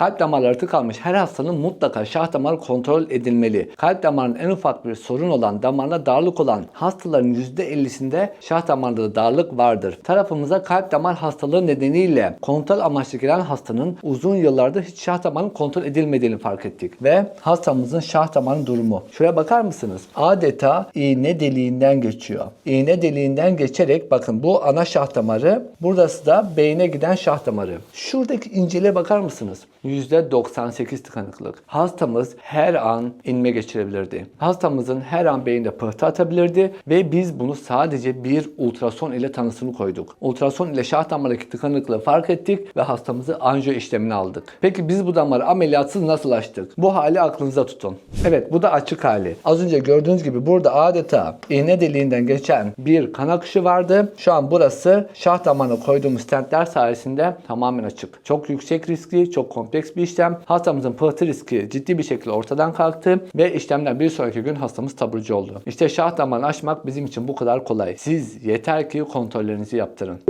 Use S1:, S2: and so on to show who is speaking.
S1: Kalp damarları tıkanmış her hastanın mutlaka şah damarı kontrol edilmeli. Kalp damarının en ufak bir sorun olan damarına darlık olan hastaların %50'sinde şah damarında darlık vardır. Tarafımıza kalp damar hastalığı nedeniyle kontrol amaçlı gelen hastanın uzun yıllardır hiç şah damarının kontrol edilmediğini fark ettik. Ve hastamızın şah damarının durumu. Şuraya bakar mısınız? Adeta iğne deliğinden geçiyor. İğne deliğinden geçerek bakın bu ana şah damarı. Burası da beyne giden şah damarı. Şuradaki inceliğe bakar mısınız? %98 tıkanıklık. Hastamız her an inme geçirebilirdi. Hastamızın her an beyinde pıhtı atabilirdi ve biz bunu sadece bir ultrason ile tanısını koyduk. Ultrason ile şah damarındaki tıkanıklığı fark ettik ve hastamızı anjiyo işlemine aldık. Peki biz bu damarı ameliyatsız nasıl açtık? Bu hali aklınıza tutun. Evet bu da açık hali. Az önce gördüğünüz gibi burada adeta iğne deliğinden geçen bir kan akışı vardı. Şu an burası şah damarına koyduğumuz stentler sayesinde tamamen açık. Çok yüksek riskli, çok kompleks bir işlem. Hastamızın pıhtı riski ciddi bir şekilde ortadan kalktı ve işlemden bir sonraki gün hastamız taburcu oldu. İşte şah damarını açmak bizim için bu kadar kolay. Siz yeter ki kontrollerinizi yaptırın.